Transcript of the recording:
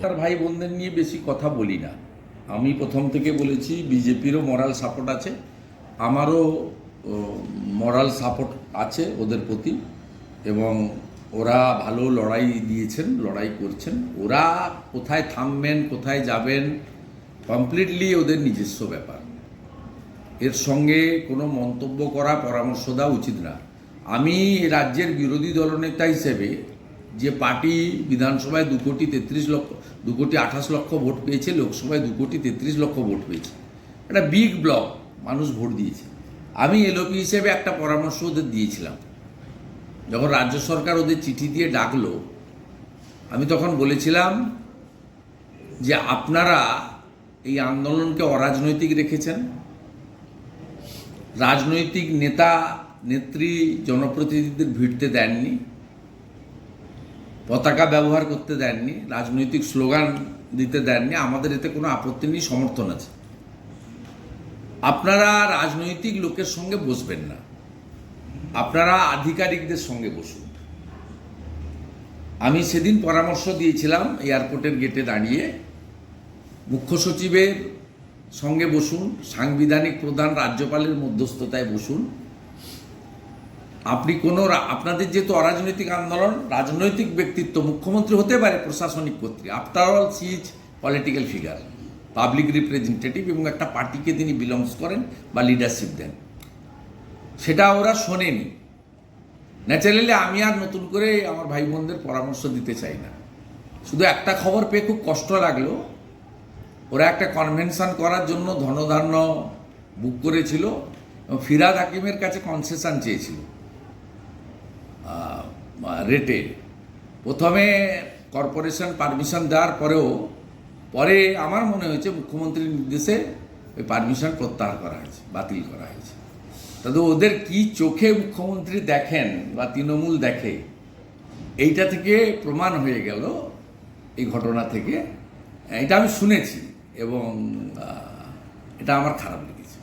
তার ভাই বোনদের নিয়ে বেশি কথা বলি না। আমি প্রথম থেকে বলেছি, বিজেপিরও মরাল সাপোর্ট আছে, আমারও মরাল সাপোর্ট আছে ওদের প্রতি, এবং ওরা ভালো লড়াই দিয়েছেন, লড়াই করছেন। ওরা কোথায় থামবেন, কোথায় যাবেন কমপ্লিটলি ওদের নিজস্ব ব্যাপার। এর সঙ্গে কোনো মন্তব্য করা, পরামর্শ দেওয়া উচিত না। আমি রাজ্যের বিরোধী দলনেতা হিসেবে যে পার্টি বিধানসভায় দু কোটি তেত্রিশ লক্ষ, দু কোটি আঠাশ লক্ষ ভোট পেয়েছে, লোকসভায় দু কোটি তেত্রিশ লক্ষ ভোট পেয়েছে। একটা বিগ ব্লক মানুষ ভোট দিয়েছে। আমি এলওপি হিসেবে একটা পরামর্শ ওদের দিয়েছিলাম। যখন রাজ্য সরকার ওদের চিঠি দিয়ে ডাকলো, আমি তখন বলেছিলাম যে আপনারা এই আন্দোলনকে অরাজনৈতিক রেখেছেন। রাজনৈতিক নেতা, নেত্রী, জনপ্রতিনিধিদের ভিড়তে দেননি। পতাকা ব্যবহার করতে দেননি, রাজনৈতিক স্লোগান দিতে দেননি, আমাদের এতে কোনো আপত্তি নেই, সমর্থন আছে। আপনারা রাজনৈতিক লোকের সঙ্গে বসবেন না। আপনারা আধিকারিকদের সঙ্গে বসুন। আমি সেদিন পরামর্শ দিয়েছিলাম এয়ারপোর্টের গেটে দাঁড়িয়ে। মুখ্য সচিবের সঙ্গে বসুন, সাংবিধানিক প্রধান রাজ্যপালের মধ্যস্থতায় বসুন। আপনি কোনো আপনাদের যেহেতু অরাজনৈতিক আন্দোলন, রাজনৈতিক ব্যক্তিত্ব, মুখ্যমন্ত্রী হতে পারে প্রশাসনিক কর্তৃক after all these political figure public representative এবং একটা পার্টিকে তিনি বিলংস করেন বা লিডারশিপ দেন। সেটা ওরা শোনেনি। ন্যাচারালি আমি আর নতুন করে আমার ভাই বোনদের পরামর্শ দিতে চাই না। শুধু একটা খবর পেয়ে খুব কষ্ট লাগল। ওরা একটা কনভেনশন করার জন্য ধনধান্য বুক করেছিল এবং ফিরাদ হাকিমের কাছে কনসেশন চেয়েছিল। রেটে প্রথমে কর্পোরেশন পারমিশন দেওয়ার পরেও, পরে আমার মনে হয়েছে মুখ্যমন্ত্রীর নির্দেশে ওই পারমিশন প্রত্যাহার করা হয়েছে, বাতিল করা হয়েছে। তবে ওদের কি চোখে মুখ্যমন্ত্রী দেখেন বা তৃণমূল দেখে, এইটা থেকে প্রমাণ হয়ে গেল এই ঘটনা থেকে। এটা আমি শুনেছি এবং এটা আমার খারাপ লেগেছে।